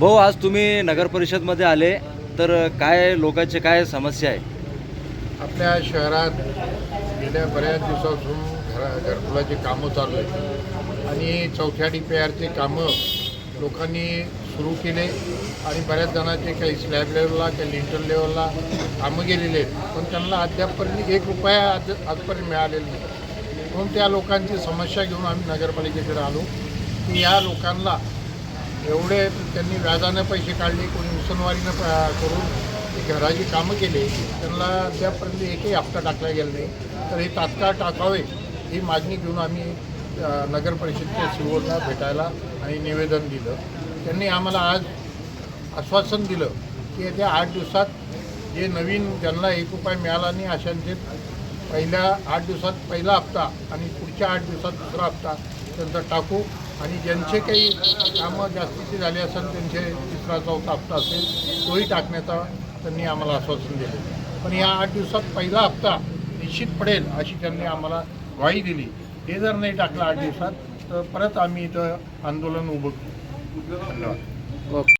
भाऊ आज तुम्ही नगर परिषदमध्ये आले तर काय लोकांचे काय समस्या आहे? आपल्या शहरात गेल्या बऱ्याच दिवसापासून घरा घरकुलाची कामं चालू आहेत. आणि चौथ्या डी पी आरचे कामं लोकांनी सुरू केले आणि बऱ्याच जणांचे काही स्लॅब लेवलला काही लिंटर लेवलला कामं गेलेले आहेत. पण त्यांना अद्यापपर्यंत एक रुपया आज आजपर्यंत मिळालेला नाही. म्हणून त्या लोकांची समस्या घेऊन आम्ही नगरपालिकेकडे आलो की या लोकांना एवढे त्यांनी व्याजानं पैसे काढले कोणी उसनवारीनं प- करून घराची कामं केले. त्यांना अद्यापर्यंत एकही हप्ता टाकला गेला नाही. तर हे तात्काळ टाकावे ही मागणी घेऊन आम्ही नगर परिषदच्या सीओला भेटायला आणि निवेदन दिलं. त्यांनी आम्हाला आज आश्वासन दिलं की येत्या आठ दिवसात जे नवीन ज्यांना एक उपाय मिळाला नाही अशांचे पहिल्या आठ दिवसात पहिला हप्ता आणि पुढच्या आठ दिवसात दुसरा हप्ता त्यांचा टाकू आणि ज्यांचे काही कामं जास्तीचे झाले असेल त्यांचे तिसरा चौथा हप्ता असेल तोही टाकण्याचा त्यांनी आम्हाला आश्वासन दिले. पण या आठ दिवसात पहिला हप्ता निश्चित पडेल अशी त्यांनी आम्हाला ग्वाही दिली. हे जर नाही टाकलं आठ दिवसात तर परत आम्ही इथं आंदोलन उभं धन्यवाद. ओके.